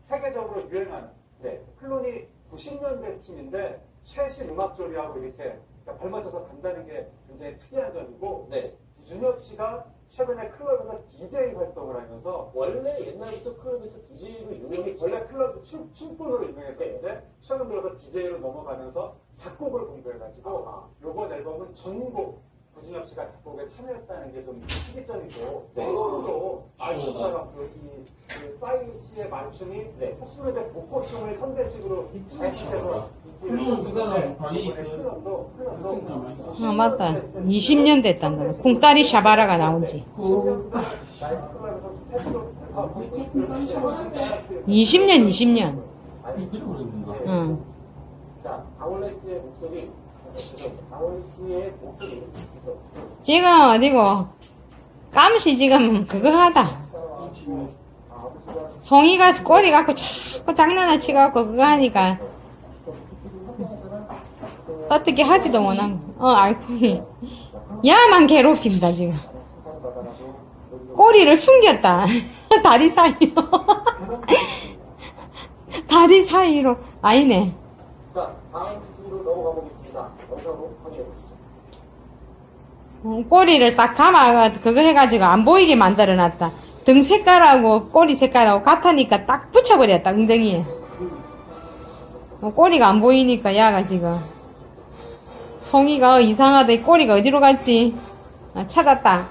세계적으로 유행하는 네. 클론이 90년대 팀인데 최신 음악 조리하고 이렇게 그러니까 발맞춰서 간다는 게 굉장히 특이한 점이고 네. 구준엽 씨가 최근에 클럽에서 DJ 활동을 하면서 원래 옛날부터 클럽에서 DJ로 유명했죠. 원래 클럽 춤, 춤꾼으로 유명했었는데 최근 들어서 DJ로 넘어가면서 작곡을 공부해가지고 아하. 이번 앨범은 전곡 구준엽 씨가 작곡에 참여했다는 게좀 특이점이고 네. 또 아시처럼 싸이 씨의 맞춤이 네. 80년대 복고춤을 현대식으로 잘시켜서 클론 그 사람 발이 이번에 그 클럽도 클럽도 많이 봤어. 아, 맞다. 20년 됐단다. 쿵따리 샤바라가 나온지. 그 20년, 20년. 들어버렸는가? 네. 응. 자, 강원래 씨의 목소리. 죄송합니다. 강원 씨의 목소리. 그래서 지금 어디고, 깜시 지금 그거 하다. 송이가 꼬리 갖고 자꾸 장난을 치갖고 그거 하니까 어떻게 하지도 못한 거. 어, 알코올이. 야만 괴롭힌다, 지금. 꼬리를 숨겼다. 다리 사이로. 다리 사이로. 아니네. 자, 다음 순위로 넘어가 보겠습니다. 영상으로 확인해 보시죠. 어, 꼬리를 딱 감아, 그거 해가지고 안 보이게 만들어 놨다. 등 색깔하고 꼬리 색깔하고 같으니까 딱 붙여버렸다, 엉덩이에. 어, 꼬리가 안 보이니까, 야가 지금. 송이가 이상하다. 이 꼬리가 어디로 갔지? 아, 찾았다.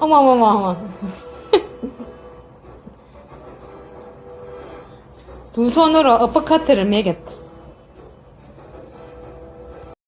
어머머머, 어머. 두 손으로 어퍼커트를 매겼다.